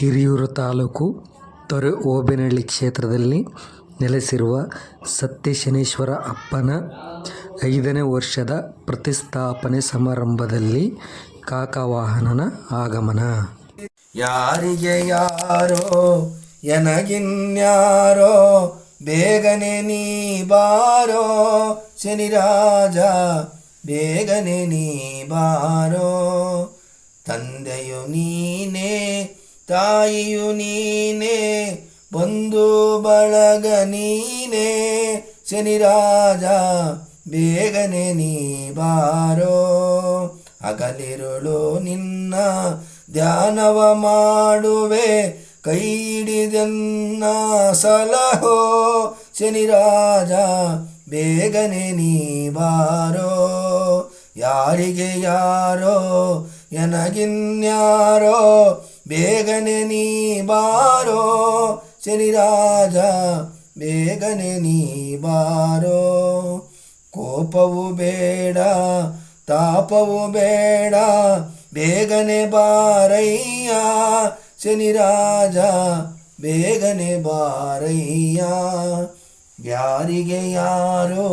ಹಿರಿಯೂರು ತಾಲೂಕು ತೊರೆ ಓಬೆನಹಳ್ಳಿ ಕ್ಷೇತ್ರದಲ್ಲಿ ನೆಲೆಸಿರುವ ಸತ್ಯಶನೀಶ್ವರ ಅಪ್ಪನ ಐದನೇ ವರ್ಷದ ಪ್ರತಿಷ್ಠಾಪನೆ ಸಮಾರಂಭದಲ್ಲಿ ಕಾಕವಾಹನನ ಆಗಮನ. ಯಾರಿಗೆ ಯಾರೋ, ಎನಗಿನ್ಯಾರೋ, ಬೇಗನೆ ನೀ ಬಾರೋ, ಶನಿರಾಜ, ಬೇಗನೆ ನೀ ಬಾರೋ, ತಂದೆಯು ನೀನೇ ತಾಯಿಯು ನೀನೇ, ಬಂದು ಬಳಗ ನೀನೇ. ಶನಿರಾಜ ಬೇಗನೆ ನೀ ಬಾರೋ. ಅಗಲಿರುಳು ನಿನ್ನ ಧ್ಯಾನವ ಮಾಡುವೆ. ಕೈ ಹಿಡಿದನ್ನ ಸಲಹೋ ಶನಿರಾಜ ಬೇಗನೆ ನೀ ಬಾರೋ. ಯಾರಿಗೆ ಯಾರೋ, ಎನಗಿನ್ಯಾರೋ. ಬೇಗನೆ ನೀ ಬಾರೋ ಶನಿರಾಜ ಬೇಗನೆ ನೀ ಬಾರೋ. ಕೋಪವು ಬೇಡ, ತಾಪವು ಬೇಡ, ಬೇಗನೆ ಬಾರಯ್ಯ ಶನಿರಾಜ ಬೇಗನೆ ಬಾರಯ್ಯ. ಯಾರಿಗೆ ಯಾರೋ,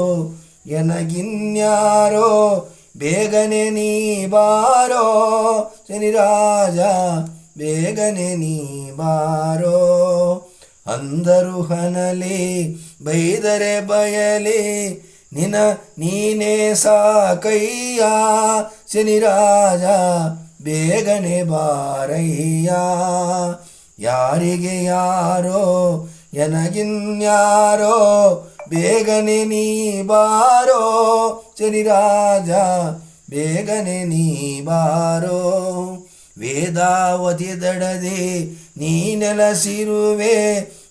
ಎನಗಿನ್ಯಾರೋ, ಬೇಗನೆ ನೀ ಬಾರೋ ಶನಿರಾಜ ಬೇಗನೆ ನೀ ಬಾರೋ. ಅಂದರು ಹನಲಿ, ಬೈದರೆ ಬಯಲಿ, ನಿನ ನೀನೇ ಸಾಕಯ್ಯ, ಶನಿರಾಜ, ಬೇಗನೆ ಬಾರಯ್ಯ. ಯಾರಿಗೆ ಯಾರೋ, ಎನಗಿನ್ಯಾರೋ, ಬೇಗನೆ ನೀ ಬಾರೋ. ಶನಿರಾಜ, ಬೇಗನೆ ನೀ ಬಾರೋ. ವೇದಾವತಿ ದಡದೆ ನೀನೆಲಸಿರುವೆ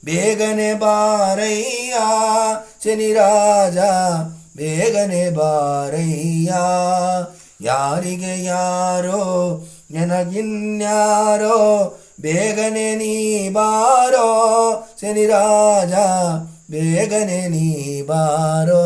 ಬೇಗನೆ ಬಾರಯ್ಯ ಶನಿರಾಜ ಬೇಗನೆ ಬಾರಯ್ಯ. ಯಾರಿಗೆ ಯಾರೋ, ನನಗಿನ್ಯಾರೋ, ಬೇಗನೆ ನೀ ಬಾರೋ ಶನಿರಾಜ ಬೇಗನೆ ನೀ ಬಾರೋ.